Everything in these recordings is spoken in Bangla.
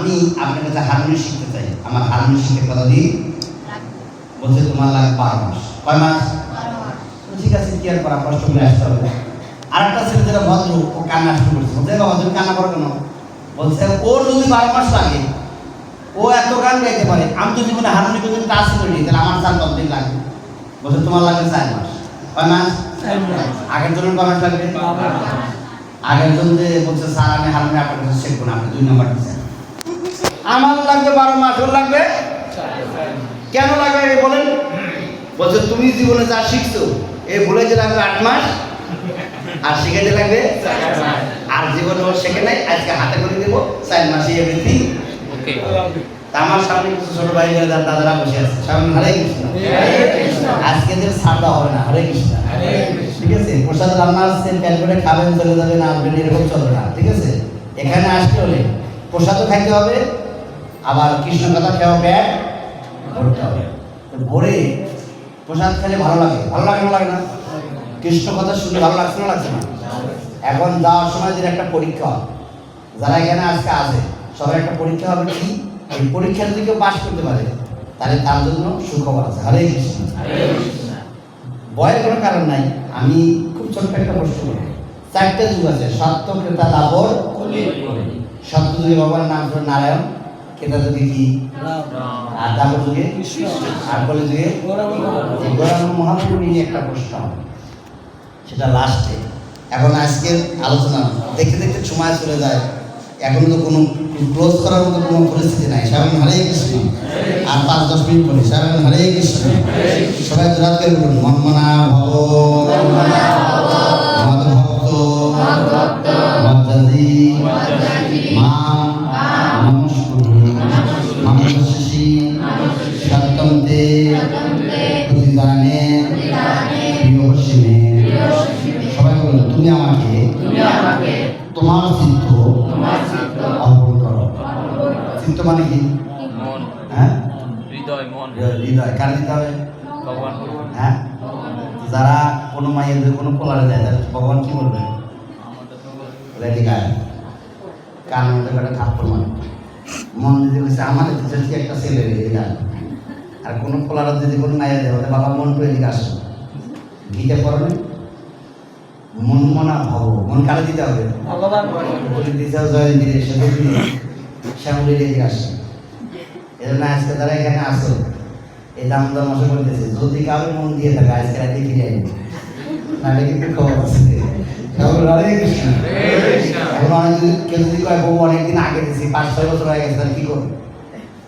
আমি আপনার কাছে হারমোনি শিখতে চাই। আমার হারমোনি শিখতে কথা দিই বলছে তোমার লাগে বারো মাস। কয় মাস? ঠিক আছে কি আর করা? কষ্ট করে আসতে হবে। আর একটা ছেলে যেটা ভদ্র ও কান্না শুরু করছে। বলছে বাবা তুমি কান্না করো কেন? বলছে ওর যদি বারো মাস লাগে ও এত গান গাইতে পারে আমি তো জীবনে হারমোনি কোনদিন টাচ করিনি তাহলে আমার চার দশ দিন লাগবে। বলছে তোমার লাগবে চার মাস। কয় মাস? আগের জন্য কয় মাস লাগবে? আগের জন যে বলছে স্যার আমি হারমোনি আপনার কাছে শিখব না আপনি দুই নম্বর দিচ্ছেন। আমার লাগবে বারো মাস ওর লাগবে? কেন লাগবে বলেন? বলছে তুমি জীবনে যা শিখছো এ বলে যে লাগবে আট মাস আর শিখাইতে লাগবে আর জীবনে ওর শেখে নাই আজকে হাতে করে দেবো চার মাসে এভরিথিং আমার সামনে কিছু ছোট ভাই বোনেরা, দাদারা বসে আছে। সামনে হরে কৃষ্ণ। আজকে যে ছাড়টা হবে না হরে কৃষ্ণ। ঠিক আছে? প্রসাদ রান্না আসছেন করে খাবেন চলে যাবেন আসবেন এরকম চলবে না ঠিক আছে? এখানে আসতে হলে প্রসাদও খাইতে হবে আবার কৃষ্ণ কথা খেয়েও প্যাট ভরতে হবে। ভরে প্রসাদ খেলে ভালো লাগে। ভালো লাগে না লাগে না? কৃষ্ণ কথা শুনলে ভালো লাগছে না লাগছে না? এখন যাওয়ার সময় যে একটা পরীক্ষা হয় যারা এখানে আজকে আছে সবার একটা পরীক্ষা হবে কি? এই পরীক্ষা যদি কেউ পাশ করতে পারে তাহলে তার জন্য সুখবর আছে। হরে কৃষ্ণ। ভয়ের কোনো কারণ নাই। আমি খুব ছোট্ট একটা প্রশ্ন করি। চারটে যুগ আছে সত্য ক্রেতা দাবর সত্য যুগে ভগবানের নাম হলো নারায়ণ। ক্রেতা যুগে কি? আর দাবর যুগে আর কলে যুগে গৌরাঙ্গ মহাপ্রভু। নিয়ে একটা প্রশ্ন। সেটা লাস্টে এখন আজকের আলোচনা দেখতে দেখতে সময় চলে যায়। এখন তো কোনো ক্লোজ করার মতো কোনো পরিস্থিতি নাই। সাবেন হরে কৃষ্ণ। আর পাঁচ দশ মিনিট পরে সাবেন হরে কৃষ্ণ। সবাই জোরাত করে বলুন মনমনা ভব। তোমার চিত্ত অর্পণ করো। চিত্ত মানে কি? হ্যাঁ? হৃদয় মন। হৃদয়। কার দিতে হবে ভগবান হ্যাঁ? যারা কোনো মায়ের কোনো পোলারে দেয় তাহলে ভগবান কি বলবে? রেডি গায়ে? কান মধ্যে একটা থাপ্পড় মানে মন যদি বলছে আমার যদি একটা ছেলে রেডি গায়ে? আর কোনো পোলারে যদি কোনো মায়ের দেয় বাবা মন তো এদিকে আসো? গীতে মন মনা ভাব মন কারে দিতে হবে। বলে দিতে হবে জয় দিলে শ্যামলি এদিকে আসে এজন্য আজকে তারা এখানে আসো। এই দাম দাম আসে বলতেছে যদি কারও মন দিয়ে থাকে আজকে রাতে ফিরে আইনি নাহলে কিন্তু খবর আছে। এখন অনেক কেউ যদি কয় বউ অনেকদিন আগে দিছি পাঁচ ছয় বছর হয়ে গেছে তাহলে কি করবে?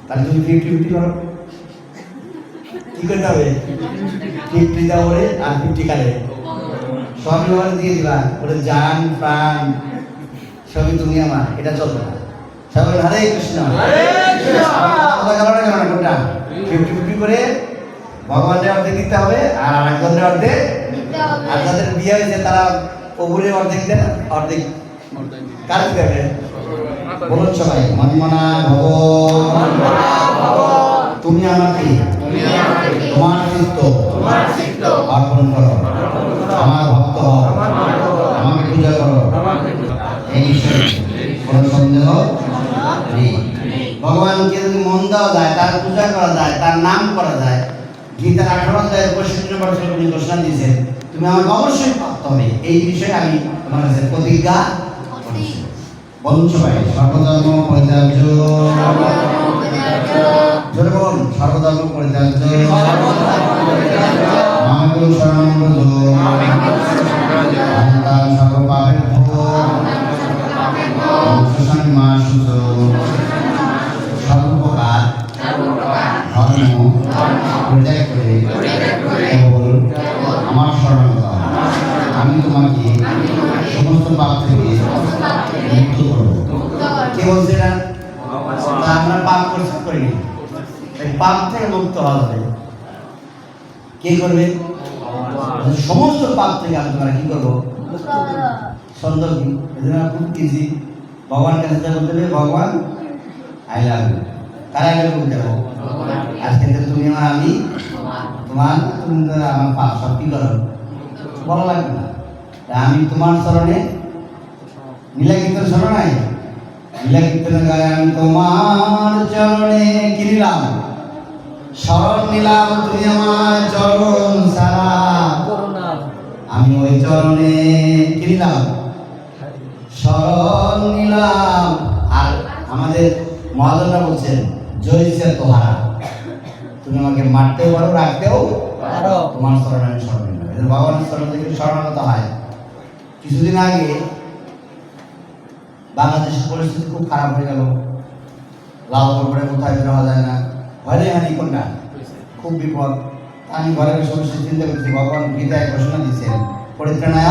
তাহলে তুমি ফিফটি ফিফটি করো। কি করতে হবে? ফিফটি দাও আর ফিফটি কালে সবই ওখানে দিয়ে দিবা। ওটা জান প্রাণ সবই তুমি আমার এটা চলবে না। সবাই হরে কৃষ্ণ। কোনটা ফিফটি ফিফটি করে ভগবানের অর্ধেক দিতে হবে আর আরেকজনের অর্ধেক আর যাদের বিয়ে হয়েছে তারা প্রভুরে অর্ধেক দেন অর্ধেক। কার দিতে হবে? বলুন সবাই মনমনা ভব তুমি আমাকে তোমার চিত্ত। অর্পণ করো। হও আমাকে পূজা করো। এই বিষয়ে কোনো সন্দেহ? নেই। ভগবানকে যদি মন দেওয়া যায় তার পূজা করা যায় তার নাম করা যায় গীতার আঠারো অধ্যায়ের উনি ঘোষণা দিয়েছেন তুমি আমাকে অবশ্যই হবে এই বিষয়ে আমি তোমার কাছে প্রতিজ্ঞা করছি। বলুন সবাই সর্বধর্ম জোরে বলুন সর্বধর্ম পরিত্যাজ্য। পরিত্যাগ করে কেবল আমার শরণ আমি তোমাকে সমস্ত পাপ থেকে মুক্ত করব। কে বলছে আমরা পাপ করছি এই পাপ থেকে মুক্ত হওয়া কে করবে? সমস্ত পাপ থেকে আমি তোমরা কি করব? সুন্দর কি খুব ইজি ভগবান কাছে বলতে হবে, ভগবান আই লাভ ইউ কার আই বলতে হবে? তুমি আমার আমি, তোমার তুমি আমার পাপ সব করো। ভালো লাগবে না। আমি তোমার স্মরণে নীলাগীতের স্মরণ নাই? লিখতেন গায়ান তোমার চরণে কি নিলাম? শরণ নিলাম তুমি আমার চরণ সারা আমি ওই চরণে কি নিলাম? শরণ নিলাম। আর আমাদের মহাজনরা বলছেন জয়সে তোহারা। তুমি আমাকে মারতেও পারো রাখতেও পারো। তোমার স্মরণে আমি স্মরণ ভগবানের স্মরণ থেকে স্মরণাগত হয়। কিছুদিন আগে বাংলাদেশের পরিস্থিতি খুব খারাপ হয়ে গেল। লাল করে কোথায় বের হওয়া যায় না। ভয় হানি কোনটা? খুব বিপদ। আমি ঘরের বসে চিন্তা করছি ভগবান গীতায় ঘোষণা দিয়েছেন পরিত্রাণায়।